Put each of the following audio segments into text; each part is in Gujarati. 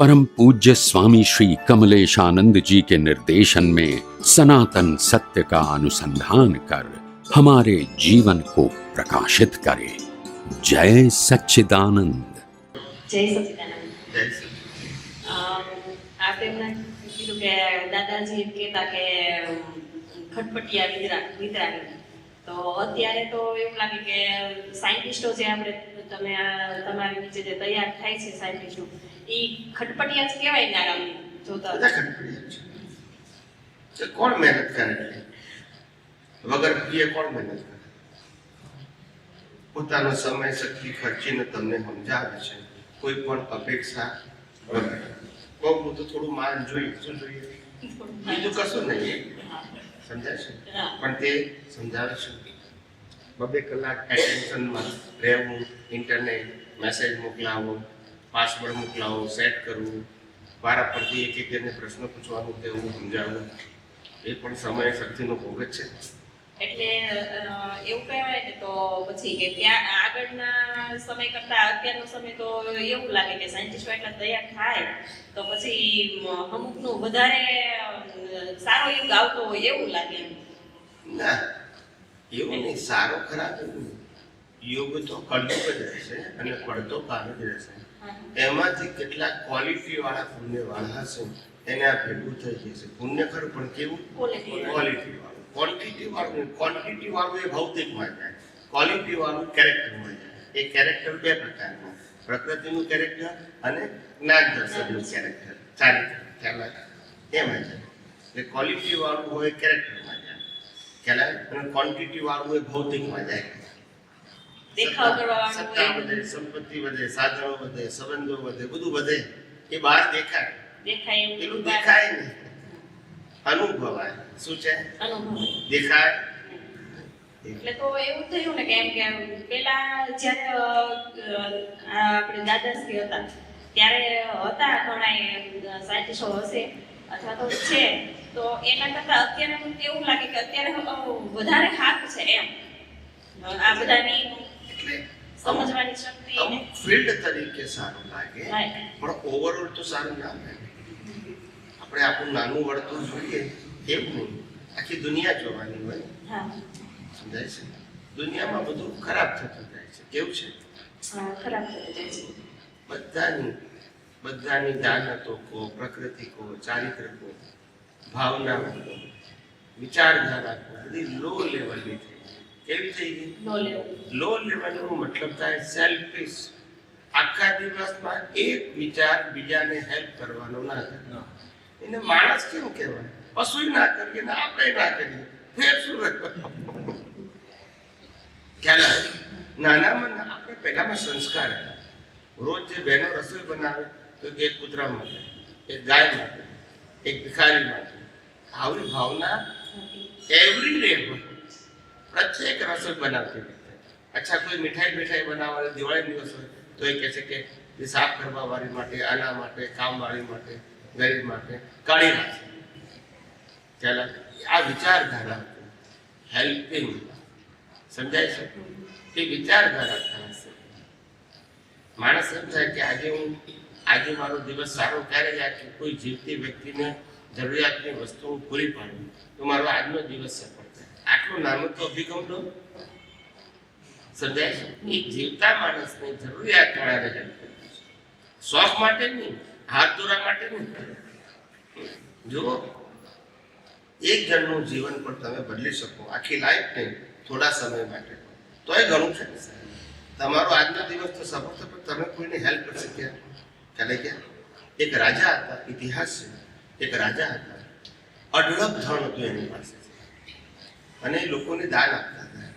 परम पूज्य स्वामी श्री कमलेशानंद जी के निर्देशन में सनातन सत्य का अनुसंधान कर हमारे जीवन को प्रकाशित करे जय सच्चिदानंद જય સચિદાનંદ જય શ્રી અમ, આપે એમને કીધું કે દાદાજી એમ કહેતા કે અમ, ખટપટિયા વિતરા વિતરાવી તો અત્યારે તો એવું લાગે કે સાયન્ટિસ્ટો જે આપણે તમે આ તમારી નીચે જે તૈયાર થાય છે સાયન્ટિસ્ટો એ ખટપટિયા જ કહેવાય ને આરામ જોતા. બધા ખટપડિયા છે. કોણ મહેનત કરે? વગર ફીએ કોણ મહેનત કરે? પોતાનો સમય શક્તિ ખર્ચીને તમને સમજાવે છે. કોઈ પણ અપેક્ષા બહુ હું તો થોડું માન જોઈએ શું જોઈએ? બીજું કશું નહીં સમજાય છે? પણ તે સમજાવે છે. બબે કલાક એટેન્શનમાં રહેવું ઇન્ટરનેટ મેસેજ મોકલાવો પાસવર્ડ મોકલાવો સેટ કરવું વારા પરથી એક એકને પ્રશ્ન પૂછવાનું તેવું સમજાવવું એ પણ સમય શક્તિનો ભોગ જ છે. એટલે એવું કહેવાય ને તો પછી કે ત્યાં આગળના સમય કરતા અત્યારનો સમય તો એવું લાગે કે સાયન્ટિસ્ટો એટલા તૈયાર થાય તો પછી અમુકનું વધારે સારો યુગ આવતો હોય એવું લાગે ના એવું નહીં સારો ખરાબ યુગ. તો કળયુગ જ રહેશે અને પડતો કાળ જ રહેશે. એમાંથી કેટલાક ક્વોલિટી વાળા પુણ્ય વાળા હશે એને આ ભેગું થઈ જશે પુણ્ય ખરું પણ કેવું? ક્વોલિટી વાળું. ક્વોન્ટિટી વાળું. ક્વોન્ટિટી વાળું એ ભૌતિકમાં જાય ક્વોલિટી વાળું કેરેક્ટરમાં જાય એ કેરેક્ટર બે પ્રકારનું. પ્રકૃતિનું કેરેક્ટર અને જ્ઞાન દર્શનનું કેરેક્ટર ચારિત્ર ખ્યાલ એમાં જાય એટલે ક્વોલિટી વાળું હોય કેરેક્ટરમાં જાય. ખ્યાલ અને ક્વોન્ટિટી વાળું હોય ભૌતિકમાં જાય. દેખાવ કરવા સત્તા વધે સંપત્તિ વધે સાધનો વધે સંબંધો વધે બધું વધે. એ બહાર દેખાય. દેખાય એવું દેખાય નહીં. અનુભવાય. શું છે? અનુભવાય. દેખાય? એટલે તો એવું થયું ને કે એમ કે પેલા જ્યારે આપણે દાદાશ્રી હતા ત્યારે હતા ઘણા સાયન્ટિસ્ટો હશે અથવા તો છે. તો એના કરતા અત્યારે મને એવું લાગે કે અત્યારે વધારે હાથ છે એમ. આ બધાની એટલે સમજવાની શક્તિ અમુક ફિલ્ડ તરીકે સારું લાગે પણ ઓવરઓલ તો સારું ના લાગે. આપણે આપણું નાનું વર્તુળ જોઈએ એવું નહીં આખી દુનિયા જોવાની હોય. સમજાય છે? દુનિયામાં બધું ખરાબ થતું જાય છે. કેવું છે? ખરાબ થઈ જાય છે. બધાની બધાની દાનતો કો પ્રકૃતિ કો ચારિત્ર કો ભાવના કો વિચારધારા કો બધી લો લેવલની. કેવી થઈ ગઈ? લો લેવલનો મતલબ થાય સેલ્ફિશ આખા દિવસમાં એક વિચાર બીજાને હેલ્પ કરવાનો ના એને માણસ કેમ કહેવાય? પશુ ના કરીએ ને આપણે ના કરીએ. ફેર શું ખ્યાલ આવે? નાનામાં આપણે પહેલામાં સંસ્કાર હતા. રોજ જે બહેનો રસોઈ બનાવે તો કે એક કૂતરા માટે એક ગાય માટે એક ભિખારી માટે. આવી ભાવના એવરી ડે હોય. પ્રત્યેક રસોઈ બનાવતી વખતે અચ્છા, કોઈ મીઠાઈ મીઠાઈ બનાવવાની દિવાળી દિવસ હોય, તો એ કહે છે કે એ સાફ કરવા વાળી માટે, આના માટે, કામવાળી માટે, ગરીબ માટે કાઢી નાખે. ચાલો, આ વિચારધારા હેલ્પિંગ. સમજાય છે? એ વિચારધારા છે. માણસ એમ થાય કે આજે હું, આજે મારો દિવસ સારો ક્યારે જાય કે કોઈ જીવતી વ્યક્તિને જરૂરિયાતની વસ્તુ પૂરી પાડું? તો મારો આજનો દિવસ સફળ આટલો નાનું તો અભિગમ લો સમજાય એ જીવતા માણસની જરૂરિયાત help છે. શોખ માટે નહીં, હાથ ધોરા માટે નહીં. જુઓ, એક જણનું જીવન પણ તમે બદલી શકો, આખી લાઈફ નહીં થોડા સમય માટે. તોય ઘણું છે. તમારો આજનો દિવસ તો સફળ થયો પણ તમે કોઈને હેલ્પ કરી શક્યા? ખ્યાલ ક્યાં એક રાજા હતા, ઇતિહાસ એક રાજા હતા. અઢળક ધન હતું એની પાસે. અને લોકોને દાન આપતા હતા.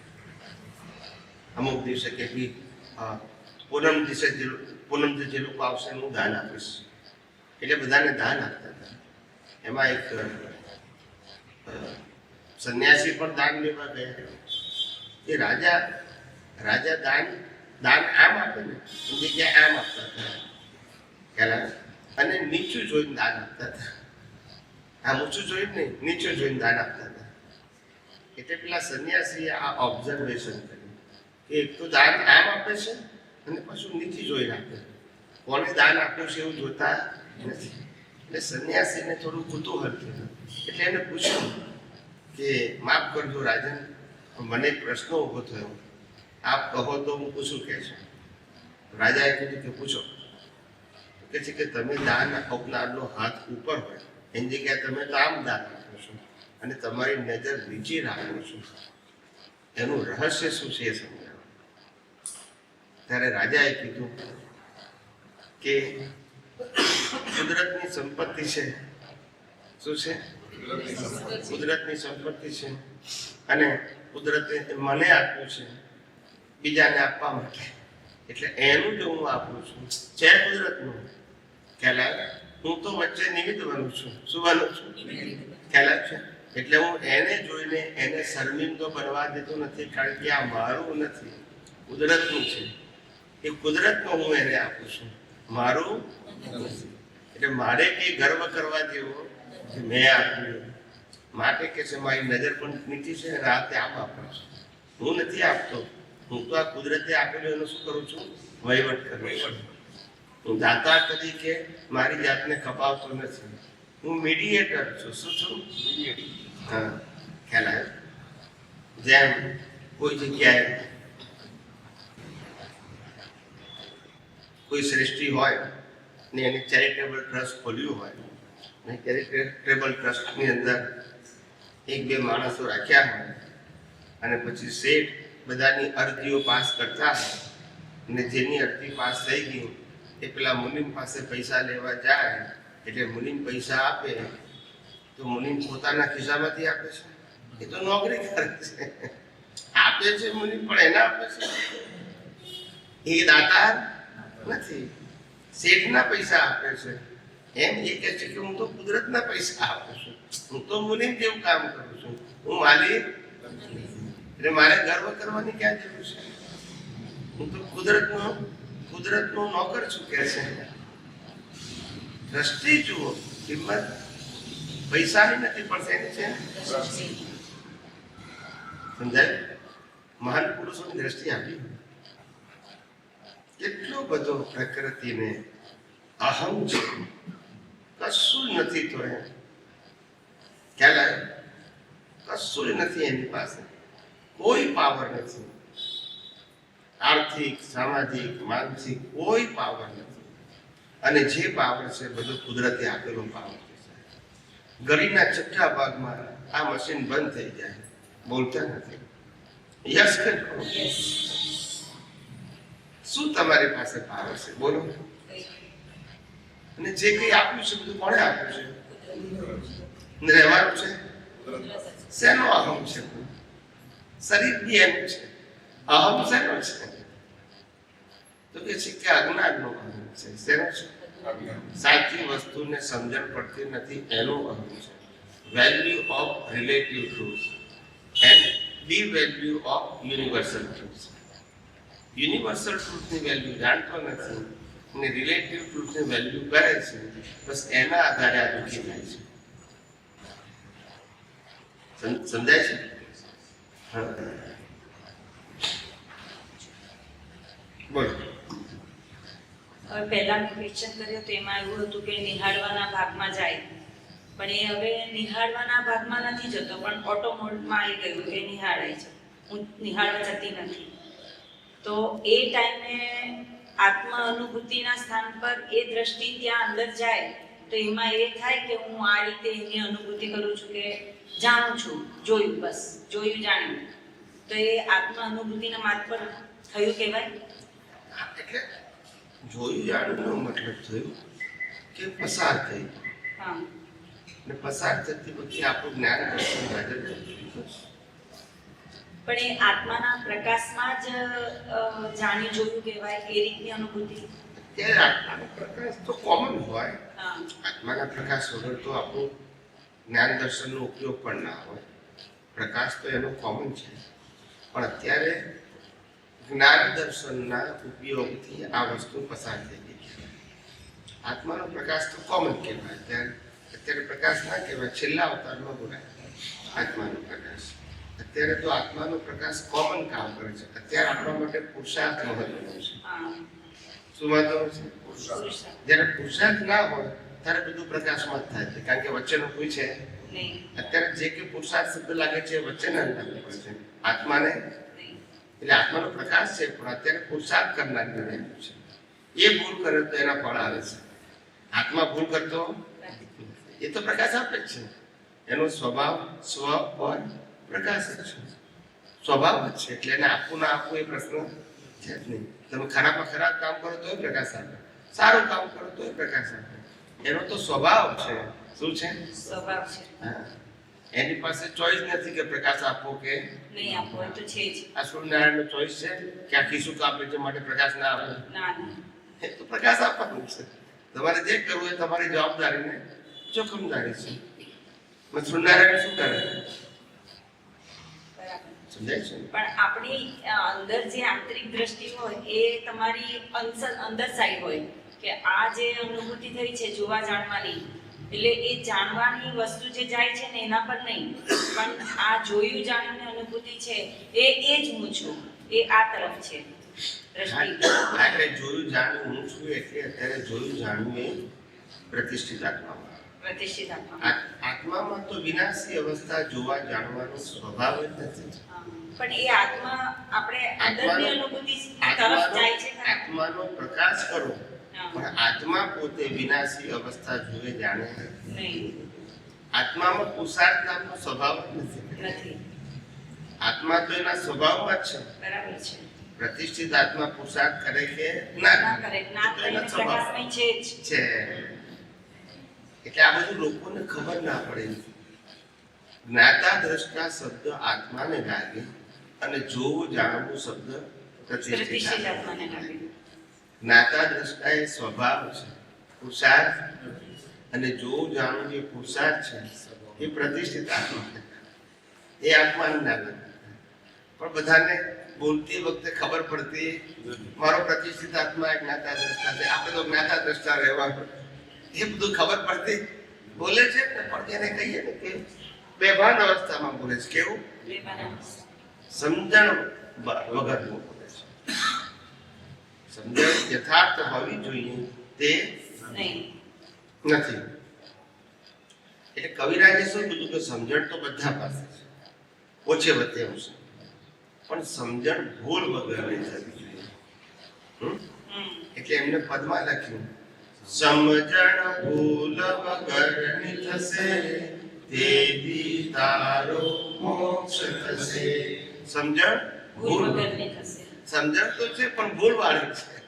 અમુક દિવસે કે ભઈ, અ, પૂનમ દિવસે જે પૂનમ જે લોકો આવશે એનું દાન આપીશ. એટલે બધાને દાન આપતા હતા. એમાં એક સંન્યાસી પણ દાન લેવા ગયા. એ રાજા રાજા દાન દાન આમ આપે ને જગ્યાએ આમ આપતા હતા. ખ્યાલ અને નીચું જોઈને દાન આપતા હતા. આમ ઊંચું જોઈને નહીં નીચું જોઈને દાન આપતા હતા. એટલે પેલા સંન્યાસીએ આ ઓબ્ઝર્વેશન કર્યું કે એક તો દાન આમ આપે છે અને પાછું નીચે જોઈ રાખે. કોને દાન આપ્યું છે એવું જોતા નથી. એટલે સંન્યાસીને થોડું કુતૂહલ થયું. એટલે એને પૂછ્યું કે, માફ કરજો રાજન, મને પ્રશ્ન ઊભો થયો. આપ કહો તો હું પૂછું કે છે? રાજાએ કીધું કે, પૂછો. કે છે કે, તમે દાન આપનારનો હાથ ઉપર હોય. એની જગ્યાએ તમે તો આમ દાન આપો છો. અને તમારી નજર નીચે રાખવું શું એનું રહસ્ય શું છે એ ત્યારે રાજાએ કીધું કે કુદરતની સંપત્તિ છે. શું છે? કુદરતની સંપત્તિ છે. અને કુદરતે મને આપ્યું છે. બીજાને આપવા માટે. એટલે એનું જો હું આપું છું. છે કુદરતનું? ખ્યાલ હું તો વચ્ચે નિમિત્ત બનું છું. શું બનું છું? ખ્યાલ છે? એટલે હું એને જોઈને એને શર્મિંદો બનવા દેતો નથી કારણ કે આ મારું નથી કુદરતનું છે. એ કુદરતનો હું એને આપું છું. મારું નથી. એટલે મારે કઈ ગર્વ કરવા જેવો કે મેં આપ્યું. માટે કે છે મારી નજર પણ નીચી છે અને આ તે આમ આપું છું. હું નથી આપતો. હું તો આ કુદરતે આપેલું એનું શું કરું છું? વહીવટ કરું છું. હું દાતા તરીકે મારી જાતને ખપાવતો નથી. હું મીડિયેટર છું. શું છું? હા ખ્યાલ આવ્યો જેમ કોઈ જગ્યાએ કોઈ સૃષ્ટિ હોય ને એને ચેરિટેબલ ટ્રસ્ટ ખોલ્યું હોય ને ચેરિટેબલ ટ્રસ્ટની અંદર એક બે માણસો રાખ્યા હોય અને પછી શેઠ બધાની અરજીઓ પાસ કરતા હોય અને જેની અરજી પાસ થઈ ગઈ એ પેલા મુનિમ પાસે પૈસા લેવા જાય, એટલે મુનિમ પૈસા આપે તો મુનિ પોતાના ખિસ્સામાંથી આપે છે? એ તો નોકરી કરે છે. આપે છે મુનિ, પણ એના આપે છે? એ દાતા નથી. શેઠના પૈસા આપે છે. એમ એ કહે છે કે હું તો કુદરતના પૈસા આપું છું. હું તો મુનિમ જેવું કામ કરું છું. હું માલિક એટલે મારે ગર્વ કરવાની ક્યાં જરૂર છે? હું તો કુદરતનો કુદરતનો નોકર છું કે છે. દ્રષ્ટિ જુઓ, કિંમત પૈસાની નથી, પણ શેની છે? સમજાય? મહાન પુરુષોની દ્રષ્ટિ આપી. કેટલો બધો પ્રકૃતિને અહમ છે. કશું નથી તો એમ. ખ્યાલ આવે કશું નથી એની પાસે. કોઈ પાવર નથી. આર્થિક, સામાજિક, માનસિક કોઈ પાવર નથી. અને જે પાવર છે, બધો કુદરતે આપેલો પાવર છે. ગરીના છઠ્ઠા ભાગમાં આ મશીન બંધ થઈ જાય. બોલતા નથી. યસ કે શું તમારી પાસે પાવર છે? બોલો. અને જે કંઈ આપ્યું છે બધું કોણે આપ્યું છે? રહેવાનું છે? શેનો અહમ છે? શરીર બી એનું છે. અહમ શેનો છે? તો કે છે કે અજ્ઞાનનો અહમ છે. શેનો છે? સાચી વસ્તુને સમજણ પડતી નથી, એનું અહમ છે. Value of relative truth and the value of universal truth universal ટ્રુથની value જાણતો નથી અને રિલેટિવ ટ્રુથની વેલ્યુ કરે છે, બસ એના આધારે આ દુઃખી થાય છે. સમ- સમજાય છે. બોલો. હવે મેં ક્વેશ્ચન કર્યો તો એમાં એવું હતું કે નિહાળવાના ભાગમાં જાય. પણ એ હવે નિહાળવાના ભાગમાં નથી જતો, પણ ઓટો મોડમાં આવી ગયું કે નિહાળાય છે. હું નિહાળવા જતી નથી. તો એ ટાઈમે આત્મ અનુભૂતિના સ્થાન પર એ દ્રષ્ટિ ત્યાં અંદર જાય, તો એમાં એ થાય કે હું આ રીતે એની અનુભૂતિ કરું છું કે જાણું છું, જોયું બસ, જોયું, જાણ્યું. તો એ આત્મ અનુભૂતિના માર્ગ પર થયું કહેવાય? એટલે જોયું જાણવાનો મતલબ થયું કે પસાર થઈ. હા. અને પસાર થતી પછી આપણું જ્ઞાન દર્શન હાજર પણ એ આત્માના પ્રકાશમાં જ જાણી જોયું કહેવાય એ રીતની અનુભૂતિ. અત્યારે આત્માનો પ્રકાશ તો કોમન હોય. હા. આત્માના પ્રકાશ વગર તો આપણું જ્ઞાન દર્શનનો ઉપયોગ પણ ના હોય. પ્રકાશ તો એનો કોમન છે. પણ અત્યારે જ્ઞાન દર્શનના ઉપયોગથી આ વસ્તુ પસાર થઈ ગઈ છે. આત્માનો પ્રકાશ તો કોમન કહેવાય. ત્યારે અત્યારે પ્રકાશ ના કહેવાય છેલ્લા અવતારમાં બોલાય આત્માનો પ્રકાશ. અત્યારે તો આત્માનો પ્રકાશ કોમન કામ કરે છે. અત્યારે આપણા માટે પુરુષાર્થ મહત્વનો છે. શું મહત્વનું છે. જ્યારે પુરુષાર્થ ના હોય ત્યારે બધું પ્રકાશમાં જ થાય છે. કારણ કે વચ્ચેનું કોઈ છે? અત્યારે જે કે પુરુષાર્થ શબ્દ લાગે છે વચ્ચેના લાગુ છે. આત્માને એટલે આત્માનો પ્રકાશ છે પણ અત્યારે પુરુષાર્થ કરનાર રહેલું છે એ ભૂલ કરે તો એના ફળ આવે છે. આત્મા ભૂલ કરતો એ તો પ્રકાશ આપે જ છે. એનો સ્વભાવ સ્વ પર પ્રકાશ જ છે. સ્વભાવ જ છે એટલે એને આપવું ના આપવું એ પ્રશ્ન છે જ નહીં. તમે ખરાબમાં ખરાબ કામ કરો તોય પ્રકાશ આપે. સારું કામ કરો તોય પ્રકાશ આપે. એનો તો સ્વભાવ છે. શું છે? સ્વભાવ છે. હા. એની પાસે ચોઈસ નથી કે પ્રકાશ આપવો કે નહીં આપવો એ તો છે જ. આ સૂર્યનારાયણનો ચોઈસ છે? કે આ ખિસ્સું કાપે છે માટે પ્રકાશ ના આવે ના ના. તો પ્રકાશ આપવાનું છે. તમારે જે કરવું એ તમારી જવાબદારી ને જોખમદારી છે. પણ સૂર્યનારાયણ શું કરે? બરાબર. સમજાય છે પણ આપણી અંદર જે આંતરિક દ્રષ્ટિ હોય એ તમારી અંદર સાઈડ હોય કે આ જે અનુભૂતિ થઈ છે જોવા જાણવાની એટલે એ જાણવાની વસ્તુ જે જાય છે ને એના પર નહીં. પણ આ જોયું જાણ્યું અનુભૂતિ છે એ એ જ હું છું. એ આ તરફ છે. એટલે જોયું જાણ્યું હું છું એટલે અત્યારે જોયું જાણ્યું એ પ્રતિષ્ઠિત આત્મામાં. પ્રતિષ્ઠિત આત્મા આત્મામાં તો વિનાશી અવસ્થા જોવા જાણવાનો સ્વભાવ જ નથી. પણ એ આત્મા આપણે અંદરની અનુભૂતિ તરફ જાય છે આત્માનો પ્રકાશ કરો. પણ આત્મા પોતે વિનાશી અવસ્થા જોવે જાણે આત્મામાં પુરુષાર્થ નામનો સ્વભાવ નથી. આત્મા તો એના સ્વભાવમાં જ છે. બરાબર છે. પ્રતિષ્ઠિત આત્મા પુરુષાર્થ કરે કે ના કરે. તો એના સ્વભાવ છે એટલે આ બધું લોકોને ખબર ના પડે. જ્ઞાતા દ્રષ્ટા શબ્દ આત્માને લાગે અને જોવું જાણવું શબ્દ પ્રતિષ્ઠિત આત્માને લાગે. જ્ઞાતા દ્રષ્ટા એ સ્વભાવ છે પુરુષાર્થ અને જોવું જાણવું જે પુરુષાર્થ છે એ પ્રતિષ્ઠિત આત્મા એ આત્માને ના પણ બધાને બોલતી વખતે ખબર પડતી મારો પ્રતિષ્ઠિત આત્મા જ્ઞાતા દ્રષ્ટા છે. આપણે તો જ્ઞાતા દ્રષ્ટા રહેવાનું એ બધું ખબર પડતી બોલે છે ને પણ એને કહીએ ને કે બેભાન અવસ્થામાં બોલે છે. કેવું? સમજણ વગર બોલે સમજણ યથાર્થ હોવી જોઈએ. તે નથી. એટલે કવિરાજે શું કીધું કે સમજણ તો બધા પાસે છે. ઓછે વધે આવશે પણ સમજણ ભૂલ વગરની થવી જોઈએ. એટલે એમને પદમાં લખ્યું સમજણ ભૂલ વગરની થશે તેથી તારો મોક્ષ થશે. સમજણ ભૂલ ભૂલ. વગરની થશે. સમજણ તો છે પણ ભૂલ વાળી છે.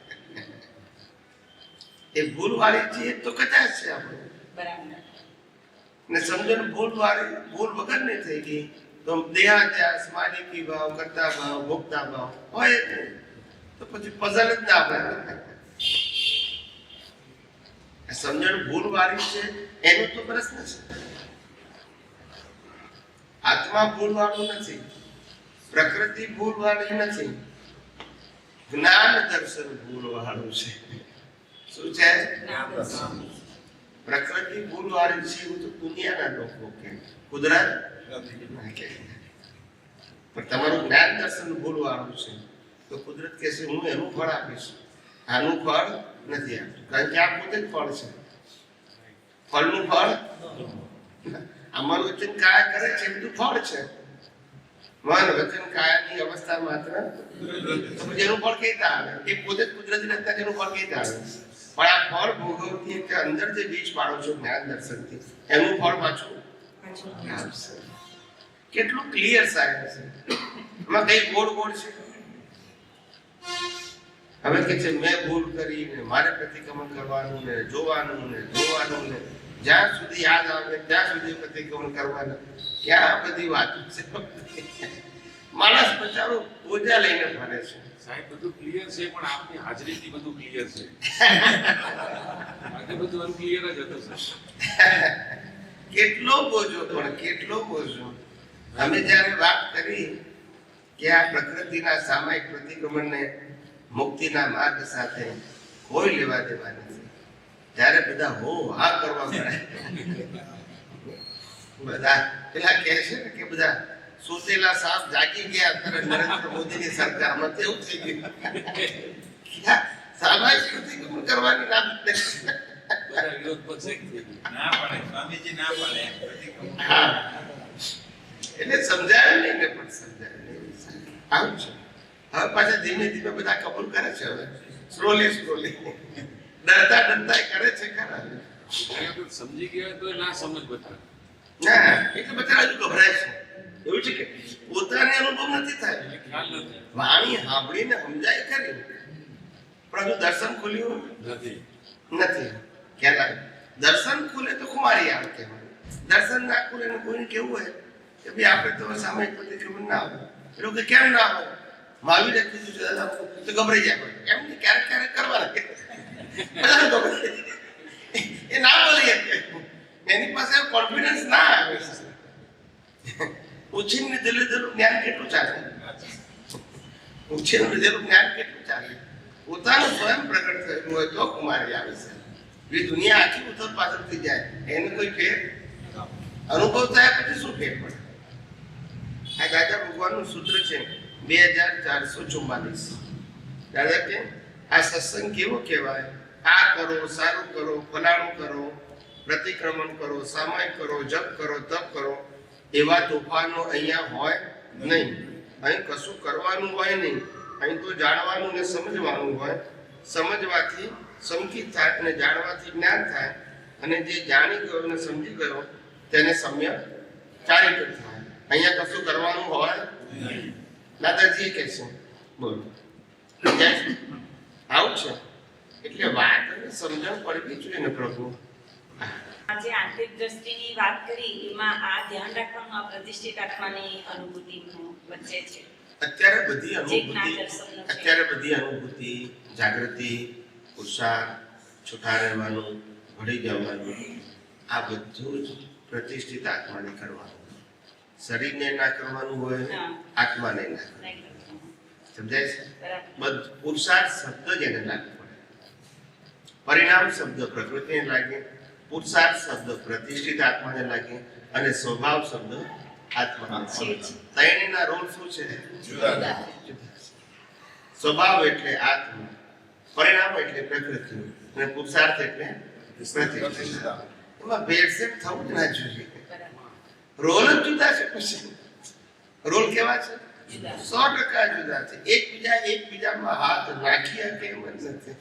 એ ભૂલ વાળી છે તો કદાચ છે આપણે. બરાબર. ને સમજણ ભૂલ વાળી ભૂલ વગર નહીં થઈ ગઈ. તો દેહાત્યાસ માલિકી ભાવ કરતા ભાવ ભોગતા ભાવ હોય જ નહીં. તો પછી પઝલ જ ના આપણે સમજણ ભૂલ વાળી છે એનો તો પ્રશ્ન છે. આત્મા ભૂલ વાળું નથી. પ્રકૃતિ ભૂલ વાળી નથી. જ્ઞાન દર્શન ભૂલ વાળું છે. શું છે? પ્રકૃતિ ભૂલ વાળી છે એવું તો દુનિયાના લોકો કે કુદરત પણ તમારું જ્ઞાન દર્શન ભૂલ વાળું છે. તો કુદરત કહેશે હું એનું ફળ આપીશ. આનું ફળ નથી આપતું. કારણ કે આ પોતે જ ફળ છે. ફળનું ફળ? અમારું વચન કાયા કરે છે બધું ફળ છે. મન વચન કાયાની અવસ્થા માત્ર તો પછી ફળ કઈ આવે એ પોતે જ કુદરતી રચના જેનું ફળ કઈ આવે. પણ આ ફળ ભોગવતી કે અંદર જે બીજ પાડો છો જ્ઞાન દર્શનથી એનું ફળ પાછું? કેટલું ક્લિયર સાહેબ છે એમાં કઈ ગોળ ગોળ છે? હવે કે છે મેં ભૂલ કરી ને મારે પ્રતિક્રમણ કરવાનું ને જોવાનું ને જોવાનું ને જ્યાં સુધી યાદ આવે ત્યાં સુધી પ્રતિક્રમણ કરવાનું. ક્યાં બધી વાતો છે? માણસ બચારો બોજા લઈને ફરે છે. સાહેબ બધું ક્લિયર છે પણ આપની હાજરીથી બધું ક્લિયર છે. બાકી બધું અનક્લિયર જ હતું સર કેટલો બોજો પણ કેટલો બોજો. અમે જ્યારે વાત કરી કે આ પ્રકૃતિના સામાયિક પ્રતિક્રમણને મુક્તિના માર્ગ સાથે કોઈ લેવા દેવા નથી. ત્યારે બધા હો હા કરવા મળે બધા પેલા કહે છે ને કે બધા સુતેલા સાપ જાગી ગયા અત્યારે નરેન્દ્ર મોદીની સરકારમાં તેવું થઈ ગયું સામાજિક પ્રતિક્રમણ કરવાની નામ નથી. બધા વિરોધ પક્ષ એક થઈ ગયા. ના પાડે સ્વામીજી ના પાડે એમ પ્રતિક્રમણ. હા. એટલે સમજાયું નહીં ને પણ સમજાયું નહીં. આવું છે હવે પાછા ધીમે ધીમે બધા કબૂલ કરે છે હવે સ્લોલી સ્લોલી ડરતા ડરતા કરે છે ખરા સમજી ગયા તો ના સમજ બધા ના એટલે બધા હજુ ગભરાય છે. એવું છે કે? પોતાને અનુભવ નથી થાય. એટલે ખ્યાલ નથી. વાણી સાંભળીને સમજાય ખરી. પણ હજુ દર્શન ખુલ્યું નથી. દર્શન ખુલે તો કુમારી આવે કહેવાય. દર્શન ના ખુલે ને કોઈને કેવું હોય કે ભાઈ આપણે તો સામાયિક પ્રતિક્રમણ ના આવે એ લોકો કે કેમ ના આવે માવી કીધું દીધું તો ગભરાઈ જાય. એમ નહીં ક્યારેક ક્યારેક કરવાના. ગભરાય. એ ના બોલી. શકે એની પાસે કોન્ફિડન્સ ના આવે. ઉછીને લીધેલું જ્ઞાન કેટલું ચાલે? ઉછીને લીધેલું જ્ઞાન કેટલું ચાલે? પોતાનું સ્વયં પ્રગટ થયેલું હોય તો કુમારી આવે છે. એ દુનિયા આખી ઉથલ પાછળ થઈ જાય. એને કોઈ ફેર? અનુભવ થયા પછી શું ફેર પડે? આ દાદા ભગવાનનું સૂત્ર છે બે હજાર ચારસો ચુમ્માલીસ. દાદા કે આ સત્સંગ કેવો કહેવાય? આ કરો, સારું કરો, ફલાણું કરો પ્રતિક્રમણ કરો સામાયિક કરો, જપ કરો, તપ કરો, એવા તોફાનો અહીંયા હોય નહીં. અહીં કશું કરવાનું હોય નહીં. અહીં તો જાણવાનું ને સમજવાનું હોય. સમજવાથી સમકિત થાય અને જાણવાથી જ્ઞાન થાય. અને જે જાણી ગયો અને સમજી ગયો, તેને સમ્યક ચારિત્ર થાય. અહીંયા કશું કરવાનું હોય દાદાજી કહે છે, બોલો. આવું છે? એટલે વાત સમજણ પડવી જોઈએ ને પ્રભુ. આ જે આંતરિક દ્રષ્ટિની વાત કરી એમાં આ ધ્યાન રાખવાનું આ પ્રતિષ્ઠિત આત્માની અનુભૂતિ વચ્ચે છે. અત્યારે બધી અનુભૂતિ અત્યારે બધી અનુભૂતિ જાગૃતિ ઉત્સાહ છૂટા રહેવાનું ભળી જવાનું આ બધું જ પ્રતિષ્ઠિત આત્માને કરવાનું. શરીરને ના કરવાનું હોય આત્માને ના કરવાનું. સમજાય છે? બધું પુરુષાર્થ શબ્દ જ એને લાગુ પડે. પરિણામ શબ્દ પ્રકૃતિને લાગે. પુરુષાર્થ શબ્દ પ્રતિષ્ઠિત આત્માને લાગે અને સ્વભાવ શબ્દ આત્માને. ત્રણેયના રોલ શું છે? સ્વભાવ એટલે આત્મા પરિણામ એટલે પ્રકૃતિ અને પુરુષાર્થ એટલે પ્રતિષ્ઠિત એમાં ભેળસેળ થવું જ ના જોઈએ. રોલ જ જુદા છે પછી. રોલ કેવા છે? સો ટકા જુદા છે. એકબીજા એકબીજામાં હાથ નાખી શકે એમ જ નથી.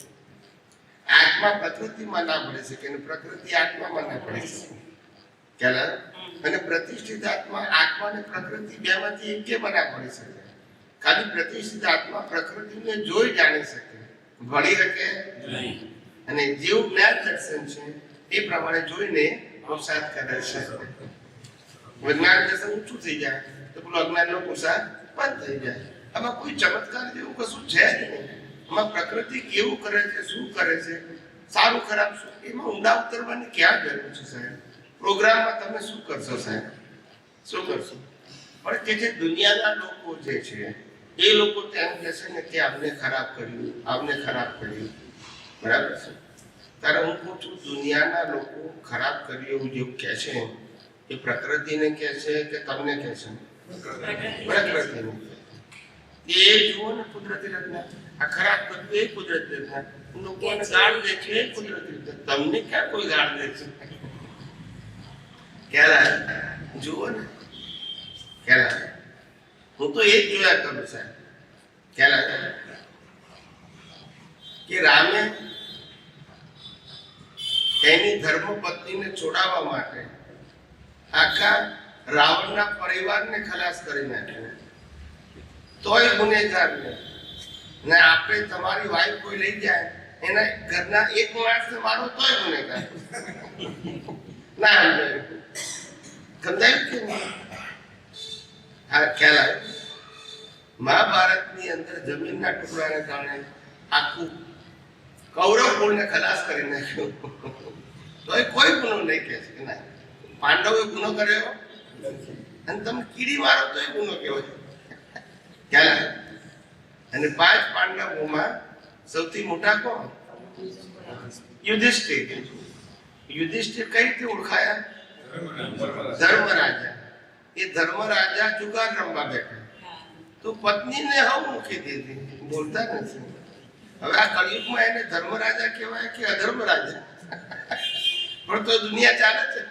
આત્મા પ્રકૃતિમાં ના પડે શકે અને પ્રકૃતિ આત્મામાં ના પડે શકે ખ્યાલ અને પ્રતિષ્ઠિત આત્મા આત્મા અને પ્રકૃતિ બેમાંથી કેમ ના પડી શકે. ખાલી પ્રતિષ્ઠિત આત્મા પ્રકૃતિને જોઈ જાણી શકે. ભળી શકે? અને જેવું જ્ઞાન દર્શન છે એ પ્રમાણે જોઈને પુરુષાર્થ કરે છે. વિજ્ઞાન દર્શન ઊંચું થઈ જાય તો પેલો અજ્ઞાનનો પુરુષાર્થ બંધ થઈ જાય. આમાં કોઈ ચમત્કાર જેવું કશું છે જ નહીં. આમાં પ્રકૃતિ કેવું કરે છે શું કરે છે સારું ખરાબ શું? એમાં ઊંડા ઉતરવાની ક્યાં જરૂર છે સાહેબ? પ્રોગ્રામમાં તમે શું કરશો સાહેબ? શું કરશો? પણ તે જે દુનિયાના લોકો જે છે એ લોકો તેમ એમ કહેશે ને કે આપને ખરાબ કર્યું આપને ખરાબ કર્યું. બરાબર છે? ત્યારે હું કહું છું દુનિયાના લોકો ખરાબ કર્યું એવું કહે છે? એ પ્રકૃતિને કહે છે કે તમને કહે છે? પ્રકૃતિને એ જુઓ ને કુદરતી રચના. આ ખરાબ કર્યું એ કુદરતી રચના લોકોને ગાળ દે છે. એ કુદરતી તમને ક્યાં કોઈ ગાળ દે છે ક્યારે જુઓ ને. ક્યારે હું તો એ જ જોયા કરું સાહેબ. ક્યારે કે રામે એની ધર્મપત્નીને છોડાવવા માટે આખા રાવણના પરિવારને ખલાસ કરી નાખ્યો. તોય ગુનેગાર ને આપણે તમારી વાઈફ કોઈ લઈ જાય, એના ઘરના એક માણસને મારો તોય કહે. ના સમજાયું. કે નહીં? ખ્યાલ આવ્યો. મહાભારતની અંદર જમીનના ટુકડાને કારણે આખું કૌરવ કુળને ખલાસ કરી તો એ કોઈ ગુનો નહીં કહે છે ના. પાંડવે ગુનો કર્યો? અને તમે કીડી મારો તો એ ગુનો કહેવાય ખ્યાલ આવે? અને પાંચ પાંડવોમાં સૌથી મોટા કોણ યુધિષ્ઠિર યુધિષ્ઠિર કઈ રીતે ઓળખાયા ધર્મરાજા એ ધર્મરાજા જુગાર રમવા બેઠા તો પત્નીને હવ મૂકી દીધી બોલતા નથી હવે આ કળિયુગમાં એને ધર્મરાજા કહેવાય કે અધર્મરાજા પણ તો દુનિયા ચાલે છે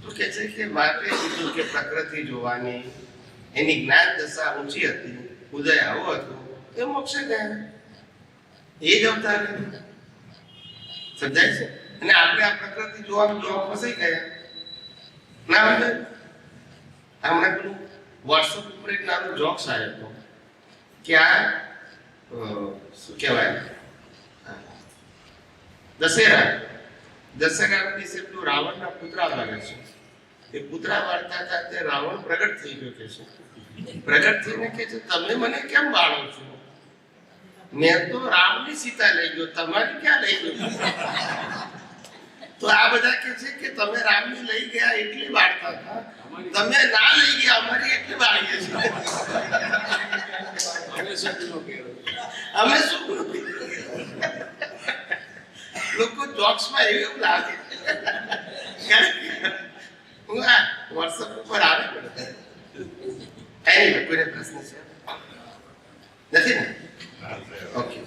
તો કે છે કે માટે કીધું કે પ્રકૃતિ જોવાની એની જ્ઞાન દશા ઊંચી હતી ઉદય આવો હતો. એ મોક્ષે ગયા એ જ અવતાર. સમજાય છે? અને આપણે આ પ્રકૃતિ જોવા જોવા ફસાઈ ગયા. ના સમજાય? હમણાં પેલું વોટ્સઅપ ઉપર એક નાનો જોક્સ આવ્યો હતો કે આ શું કહેવાય? દશેરા. દશેરા દશેરાના દિવસે પેલું રાવણના પુતરા લાગે છે. એ પુતરા વાર્તા તે રાવણ પ્રગટ થઈ ગયો કે છે. પ્રગટ થઈને કે છે તમે મને કેમ બાળો છો? મેં તો રામની સીતા લઈ ગયો તમારી ક્યાં લઈ ગયો? તો આ બધા કે છે કે તમે રામની લઈ ગયા એટલે વાર્તા હતા. તમે ના લઈ ગયા અમારી એટલે બાળીએ છીએ? અમે શું લોકો જોક્સમાં એવું લાગે. હું આ વોટ્સઅપ ઉપર આવે. Anyway, do you have here? Nothing? Okay.